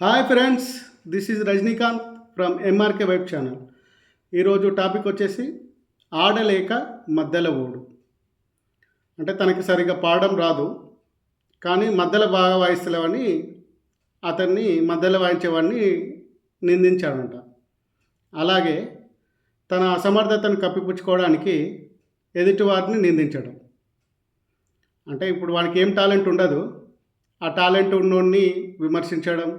Hi friends this is Rajinikanth from MRK web channel ఈరోజు topic వచ్చేసి ఆడలేక మధ్యలో ఓడు అంటే తనకి సరిగ్గా పాడడం రాదు కానీ మధ్యలో బాగా వాయిస్తలేవని అతన్ని మధ్యలో వాయించేవాడిని నిందించాడంట. అలాగే తన అసమర్థతను కప్పిపుచ్చుకోవడానికి ఎదుటివారిని నిందించడం. అంటే ఇప్పుడు వాడికి ఏం టాలెంట్ ఉండదు ఆ టాలెంట్ ఉన్నోడిని విమర్శించడం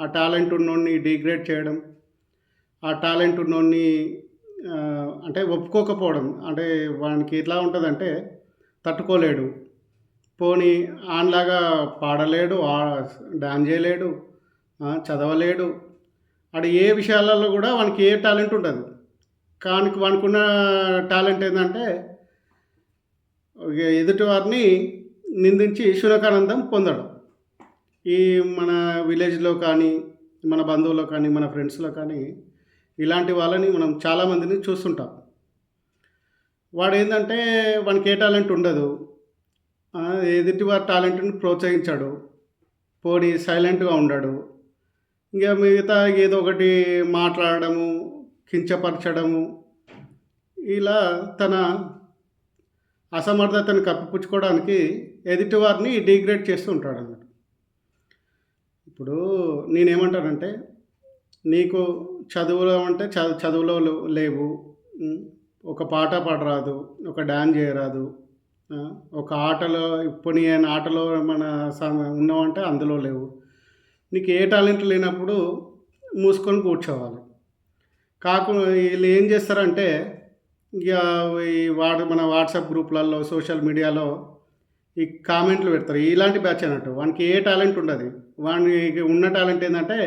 ఆ టాలెంట్ ఉన్నోడిని డిగ్రేడ్ చేయడం ఆ టాలెంట్ ఉన్నోడిని అంటే ఒప్పుకోకపోవడం అంటే వానికి ఎట్లా ఉంటుందంటే తట్టుకోలేడు. పోనీ ఆన్లాగా పాడలేడు ఆ- డాన్స్ చేయలేడు చదవలేడు. అటు ఏ విషయాలలో కూడా వానికి ఏ టాలెంట్ ఉండదు. కానీ వానికి ఉన్న టాలెంట్ ఏంటంటే ఎదుటివారిని ఎదుటి వారిని నిందించి శునకానందం పొందడం. ఈ మన విలేజ్లో కానీ మన బంధువుల్లో కానీ మన ఫ్రెండ్స్లో కానీ ఇలాంటి వాళ్ళని మనం చాలామందిని చూస్తుంటాం. వాడు ఏంటంటే వానికి ఏ టాలెంట్ ఉండదు. ఎదుటి వారి టాలెంట్ని ప్రోత్సహించాడు. పోడి సైలెంట్గా ఉండాడు. ఇంకా మిగతా ఏదో ఒకటి మాట్లాడడము కించపరచడము ఇలా తన అసమర్థతను కప్పిపుచ్చుకోవడానికి ఎదుటివారిని డిగ్రేడ్ చేస్తూ ఉంటాడు అన్నమాట ఇప్పుడు నేనేమంటానంటే నీకు చదువులో అంటే చదు చదువులో లేవు ఒక పాట పాడరాదు ఒక డాన్స్ చేయరాదు ఒక ఆటలో ఇప్పుడు నేను ఆటలో మన ఉన్నామంటే అందులో లేవు. నీకు ఏ టాలెంట్ లేనప్పుడు మూసుకొని కూర్చోవాలి. కాకుండా వీళ్ళు ఏం చేస్తారంటే ఇక ఈ వాడు మన వాట్సాప్ గ్రూప్లలో సోషల్ మీడియాలో ఈ కామెంట్లు పెడతారు. ఇలాంటి బ్యాచ్ అన్నట్టు. వానికి ఏ టాలెంట్ ఉండదు. వాడికి ఉన్న టాలెంట్ ఏంటంటే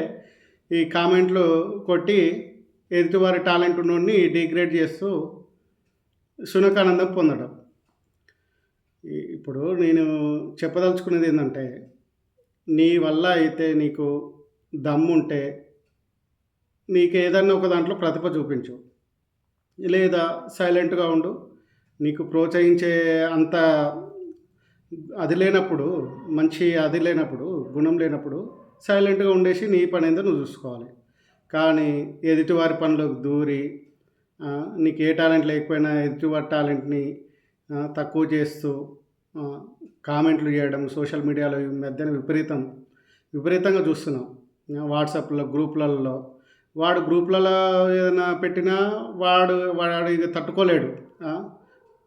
ఈ కామెంట్లు కొట్టి ఎదుటివారి టాలెంట్ ఉన్నోడిని డిగ్రేడ్ చేస్తూ సునకానందం పొందడం. ఇప్పుడు నేను చెప్పదలుచుకునేది ఏంటంటే నీ వల్ల అయితే నీకు దమ్ముంటే నీకు ఏదన్నా ఒక దాంట్లో ప్రతిభ చూపించు. లేదా సైలెంట్గా ఉండు. నీకు ప్రోత్సహించే అంత అది లేనప్పుడు మంచి అది లేనప్పుడు గుణం లేనప్పుడు సైలెంట్గా ఉండేసి నీ పని ఏందో నువ్వు చూసుకోవాలి. కానీ ఎదుటివారి పనిలోకి దూరి నీకు ఏ టాలెంట్ లేకపోయినా ఎదుటివారి టాలెంట్ని తక్కువ చేస్తూ కామెంట్లు చేయడం సోషల్ మీడియాలో ఈ మధ్యన విపరీతం విపరీతంగా చూస్తున్నాం. వాట్సాప్లో గ్రూప్లలో. వాడు గ్రూప్లలో ఏదైనా పెట్టినా వాడు వాడు ఇది తట్టుకోలేడు.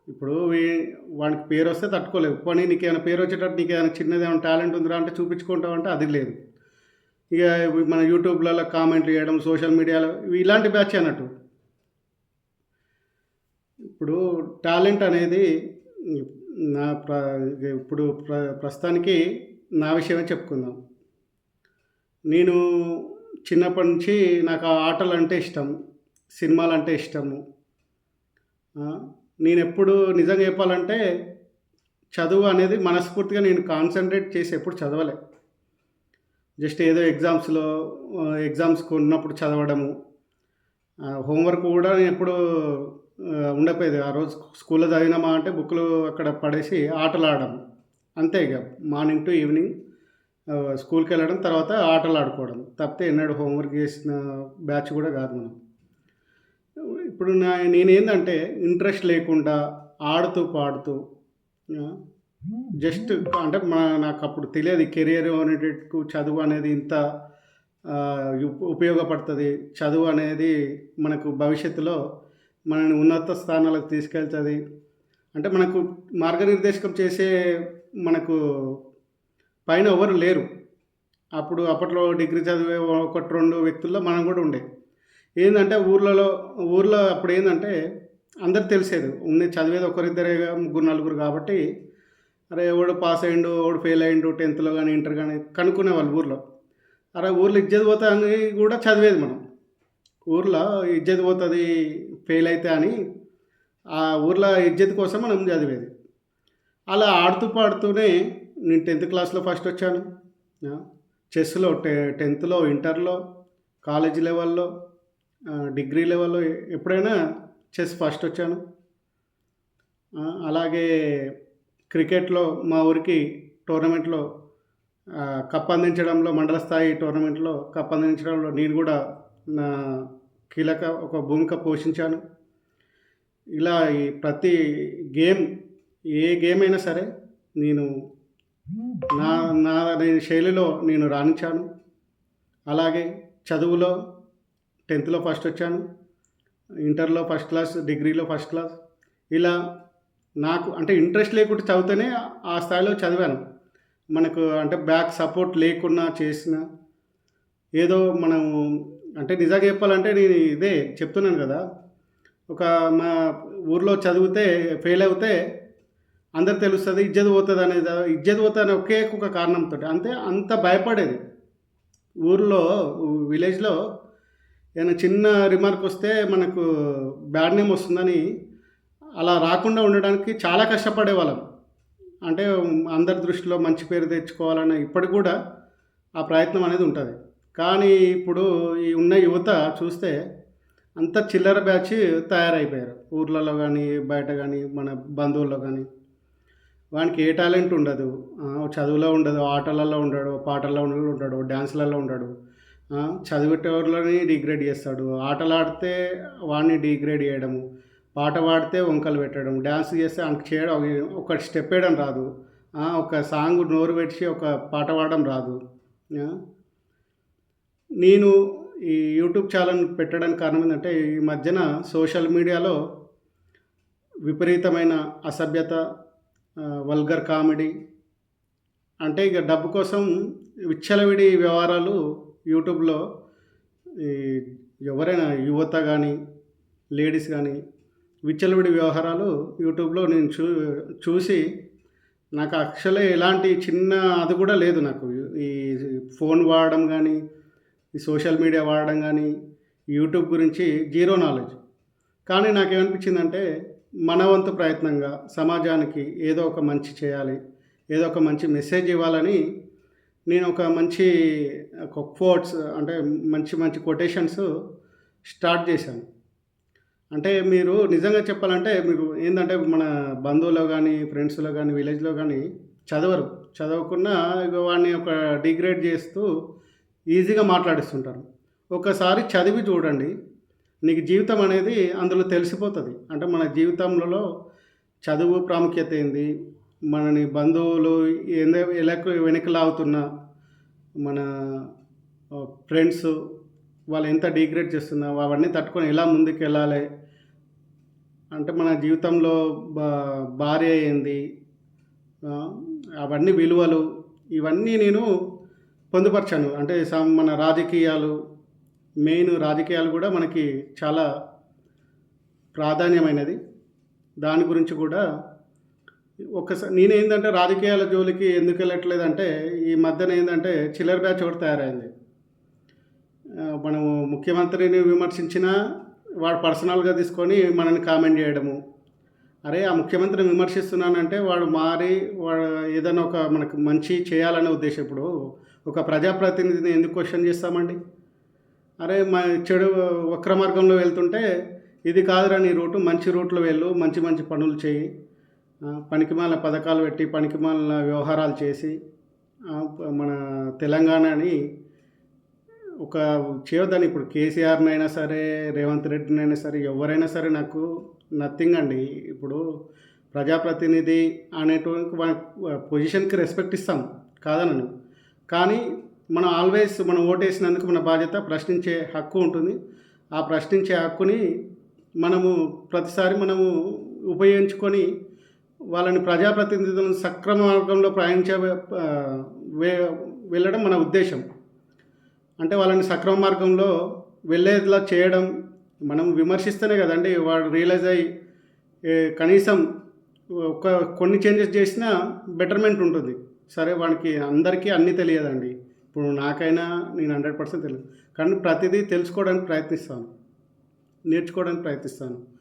ఇప్పుడు వానికి వాడికి పేరు వస్తే తట్టుకోలేవు. పోనీ నీకు ఏమైనా పేరు వచ్చేటట్టు నీకు ఏమైనా చిన్నది ఏమైనా టాలెంట్ ఉందిరా అంటే చూపించుకుంటావు అంటే అది లేదు. ఇక మన యూట్యూబ్లలో కామెంట్లు చేయడం సోషల్ మీడియాలో ఇవి ఇలాంటి బ్యాచ్ అన్నట్టు. ఇప్పుడు టాలెంట్ అనేది నా ప్ర ఇప్పుడు ప్ర ప్రస్తుతానికి నా విషయమే చెప్పుకుందాం. నేను చిన్నప్పటి నుంచి నాకు ఆ ఆటలు అంటే ఇష్టం సినిమాలు అంటే ఇష్టము నేను ఎప్పుడు నిజంగా చెప్పాలంటే చదువు అనేది మనస్ఫూర్తిగా నేను కాన్సన్ట్రేట్ చేసి ఎప్పుడు చదవలే. జస్ట్ ఏదో ఎగ్జామ్స్లో ఎగ్జామ్స్కి ఉన్నప్పుడు చదవడము. హోంవర్క్ కూడా నేను ఎప్పుడు ఉండకపోయేది. ఆ రోజు స్కూల్లో చదివినామా అంటే బుక్లు అక్కడ పడేసి ఆటలు ఆడడం అంతే ఇక. మార్నింగ్ టు ఈవినింగ్ స్కూల్కి వెళ్ళడం తర్వాత ఆటలు ఆడుకోవడం తప్పితే ఎన్నడూ హోంవర్క్ చేసిన బ్యాచ్ కూడా కాదు మనం. ఇప్పుడు నా నేనేందంటే ఇంట్రెస్ట్ లేకుండా ఆడుతూ పాడుతూ జస్ట్ అంటే మా నాకు అప్పుడు తెలియదు కెరియర్ అనేటట్టు చదువు అనేది ఇంత ఉపయోగపడుతుంది. చదువు అనేది మనకు భవిష్యత్తులో మనని ఉన్నత స్థానాలకు తీసుకెళ్తుంది. అంటే మనకు మార్గనిర్దేశకం చేసే మనకు పైన ఎవరు లేరు. అప్పుడు అప్పట్లో డిగ్రీ చదివే ఒకటి రెండు వ్యక్తుల్లో మనం కూడా ఉండే. ఏంటంటే ఊర్లలో ఊర్లో అప్పుడు ఏంటంటే అందరు తెలిసేది. ఉంది చదివేది ఒకరిద్దరే ముగ్గురు నలుగురు కాబట్టి అరే ఎవడు పాస్ అయ్యిండు ఎవడు ఫెయిల్ అయ్యిండు టెన్త్లో కానీ ఇంటర్ కానీ కనుక్కునేవాళ్ళు ఊర్లో. అరే ఊర్లో ఇజ్జత్ పోతా అని కూడా చదివేది మనం. ఊర్లో ఇజ్జత్ పోతుంది ఫెయిల్ అయితే అని ఆ ఊర్లో ఇజ్జత్ కోసం మనం చదివేది. అలా ఆడుతూ పాడుతూనే నేను టెన్త్ క్లాస్లో ఫస్ట్ వచ్చాను. చెస్లో టె టెన్త్లో ఇంటర్లో కాలేజీ లెవెల్లో డిగ్రీ లెవెల్లో ఎప్పుడైనా చెస్ ఫస్ట్ వచ్చాను. అలాగే క్రికెట్లో మా ఊరికి టోర్నమెంట్లో కప్ అందించడంలో మండల స్థాయి టోర్నమెంట్లో కప్ అందించడంలో నేను కూడా నా కీలక ఒక భూమిక పోషించాను. ఇలా ఈ ప్రతి గేమ్ ఏ గేమ్ అయినా సరే నేను నా నా శైలిలో నేను రాణించాను. అలాగే చదువులో టెన్త్లో ఫస్ట్ వచ్చాను ఇంటర్లో ఫస్ట్ క్లాస్ డిగ్రీలో ఫస్ట్ క్లాస్. ఇలా నాకు అంటే ఇంట్రెస్ట్ లేకుండా చదివితేనే ఆ స్థాయిలో చదివాను. మనకు అంటే బ్యాక్ సపోర్ట్ లేకున్నా చేసిన ఏదో మనం అంటే నిజంగా చెప్పాలంటే నేను ఇదే చెప్తున్నాను కదా. ఒక మా ఊర్లో చదివితే ఫెయిల్ అవుతే అందరు తెలుస్తుంది ఇజ్జత్ పోతుంది అనేది ఇజ్జత్ పోతుంది అనే ఒకే ఒక కారణంతో అంతే అంత భయపడేది. ఊర్లో విలేజ్లో ఏదైనా చిన్న రిమార్క్ వస్తే మనకు బ్యాడ్ నేమ్ వస్తుందని అలా రాకుండా ఉండడానికి చాలా కష్టపడేవాళ్ళం. అంటే అందరి దృష్టిలో మంచి పేరు తెచ్చుకోవాలని ఇప్పటికి కూడా ఆ ప్రయత్నం అనేది ఉంటుంది. కానీ ఇప్పుడు ఈ ఉన్న యువత చూస్తే అంత చిల్లర బ్యాచ్ తయారైపోయారు. ఊర్లలో కానీ బయట కానీ మన బంధువుల్లో కానీ వానికి ఏ టాలెంట్ ఉండదు. చదువులో ఉండదు ఆటలలో ఉండడు పాటల్లో ఉండడు ఉంటాడు డ్యాన్స్లలో ఉండడు. చదివేటోళ్ళని డిగ్రేడ్ చేస్తాడు. ఆటలు ఆడితే వాడిని డిగ్రేడ్ చేయడము పాట పాడితే వంకలు పెట్టడం డ్యాన్స్ చేస్తే ఆయనకి చేయడం ఒక స్టెప్ వేయడం రాదు. ఒక సాంగ్ నోరు పెట్టి ఒక పాట పాడడం రాదు. నేను ఈ యూట్యూబ్ ఛానల్ పెట్టడానికి కారణం ఏంటంటే ఈ మధ్యన సోషల్ మీడియాలో విపరీతమైన అసభ్యత వల్గర్ కామెడీ అంటే ఇక డబ్బు కోసం విచ్చలవిడి వ్యవహారాలు యూట్యూబ్లో ఈ ఎవరైనా యువత కానీ లేడీస్ కానీ విచ్చలవిడి వ్యవహారాలు యూట్యూబ్లో నేను చూ చూసి నాకు అక్షలే ఎలాంటి చిన్న అది కూడా లేదు నాకు. ఈ ఫోన్ వాడడం కానీ ఈ సోషల్ మీడియా వాడడం కానీ యూట్యూబ్ గురించి జీరో నాలెడ్జ్. కానీ నాకేమనిపించిందంటే మన వంతు ప్రయత్నంగా సమాజానికి ఏదో ఒక మంచి చేయాలి ఏదో ఒక మంచి మెసేజ్ ఇవ్వాలని నేను ఒక మంచి ఒక కోట్స్ అంటే మంచి మంచి కొటేషన్స్ స్టార్ట్ చేశాను. అంటే మీరు నిజంగా చెప్పాలంటే మీరు ఏంటంటే మన బంధువులో కానీ ఫ్రెండ్స్లో కానీ విలేజ్లో కానీ చదవరు. చదవకుండా వాడిని ఒక డిగ్రేడ్ చేస్తూ ఈజీగా మాట్లాడిస్తుంటారు. ఒకసారి చదివి చూడండి. నీకు జీవితం అనేది అందులో తెలిసిపోతుంది. అంటే మన జీవితంలో చదువు ప్రాముఖ్యత ఏంది? మనని బంధువులు ఎందు ఎలా వెనక్కి లాగుతున్నా మన ఫ్రెండ్స్ వాళ్ళు ఎంత డిగ్రేడ్ చేస్తున్నా అవన్నీ తట్టుకొని ఎలా ముందుకు వెళ్ళాలి అంటే మన జీవితంలో బా భార్య ఏంది? అవన్నీ విలువలు ఇవన్నీ నేను పొందుపరిచాను. అంటే మన రాజకీయాలు మెయిన్ రాజకీయాలు కూడా మనకి చాలా ప్రాధాన్యమైనది. దాని గురించి కూడా ఒకసారి నేనేంటంటే రాజకీయాల జోలికి ఎందుకు వెళ్ళట్లేదంటే ఈ మధ్యన ఏంటంటే చిల్లర బ్యాచ్ ఒకటి తయారైంది. మనము ముఖ్యమంత్రిని విమర్శించినా వాడు పర్సనల్గా తీసుకొని మనల్ని కామెంట్ చేయడము. అరే ఆ ముఖ్యమంత్రిని విమర్శిస్తున్నానంటే వాడు మారి వాడు ఏదైనా ఒక మనకు మంచి చేయాలనే ఉద్దేశం. ఇప్పుడు ఒక ప్రజాప్రతినిధిని ఎందుకు క్వశ్చన్ చేస్తామండి? అరే మా చెడు వక్ర మార్గంలో వెళ్తుంటే ఇది కాదురా నీ రూటు మంచి రూట్లో వెళ్ళు మంచి మంచి పనులు చేయి. పనికిమాల పథకాలు పెట్టి పనికిమాల వ్యవహారాలు చేసి మన తెలంగాణని ఒక చేయొద్దని ఇప్పుడు కేసీఆర్నైనా సరే రేవంత్ రెడ్డినైనా సరే ఎవరైనా సరే నాకు నథింగ్ అండి. ఇప్పుడు ప్రజాప్రతినిధి అనేటువంటి మన పొజిషన్కి రెస్పెక్ట్ ఇస్తాం కాదనను. కానీ మనం ఆల్వేస్ మనం ఓటేసినందుకు మన బాధ్యత ప్రశ్నించే హక్కు ఉంటుంది. ఆ ప్రశ్నించే హక్కుని మనము ప్రతిసారి మనము ఉపయోగించుకొని వాళ్ళని ప్రజాప్రతినిధులను సక్రమ మార్గంలో ప్రయాణించే వెళ్ళడం మన ఉద్దేశం. అంటే వాళ్ళని సక్రమ మార్గంలో వెళ్ళేలా చేయడం మనం విమర్శిస్తేనే కదండి వాడు రియలైజ్ అయ్యి కనీసం ఒక కొన్ని చేంజెస్ చేసినా బెటర్మెంట్ ఉంటుంది. సరే వానికి అందరికీ అన్నీ తెలియదండి. ఇప్పుడు నాకైనా నేను హండ్రెడ్ పర్సెంట్ తెలియదు. కానీ ప్రతిదీ తెలుసుకోవడానికి ప్రయత్నిస్తాను. నేర్చుకోవడానికి ప్రయత్నిస్తాను.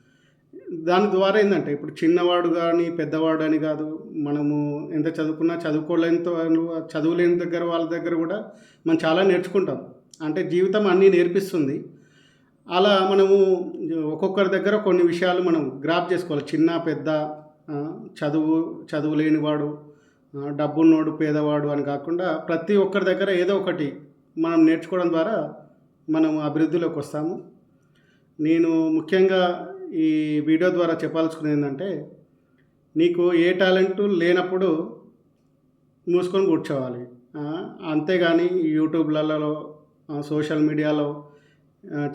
దాని ద్వారా ఏంటంటే ఇప్పుడు చిన్నవాడు కానీ పెద్దవాడు అని కాదు మనము ఎంత చదువుకున్నా చదువుకోలేని చదువులేని దగ్గర వాళ్ళ దగ్గర కూడా మనం చాలా నేర్చుకుంటాం. అంటే జీవితం అన్నీ నేర్పిస్తుంది. అలా మనము ఒక్కొక్కరి దగ్గర కొన్ని విషయాలు మనం గ్రాప్ చేసుకోవాలి. చిన్న పెద్ద చదువు చదువు లేనివాడు డబ్బున్నోడు పేదవాడు అని కాకుండా ప్రతి ఒక్కరి దగ్గర ఏదో ఒకటి మనం నేర్చుకోవడం ద్వారా మనం అభివృద్ధిలోకి వస్తాము. నేను ముఖ్యంగా ఈ వీడియో ద్వారా చెప్పాల్సుకునేది ఏంటంటే నీకు ఏ టాలెంట్ లేనప్పుడు మూసుకొని కూర్చోవాలి. అంతేగాని యూట్యూబ్లలో సోషల్ మీడియాలో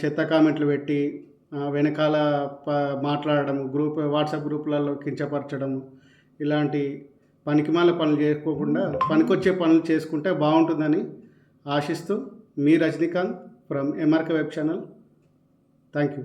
చెత్త కామెంట్లు పెట్టి వెనకాల ప మాట్లాడడం గ్రూప్ వాట్సాప్ గ్రూపులలో కించపరచడం ఇలాంటి పనికిమాల పనులు చేసుకోకుండా పనికొచ్చే పనులు చేసుకుంటే బాగుంటుందని ఆశిస్తూ మీ Rajinikanth from MRK web channel. Thank you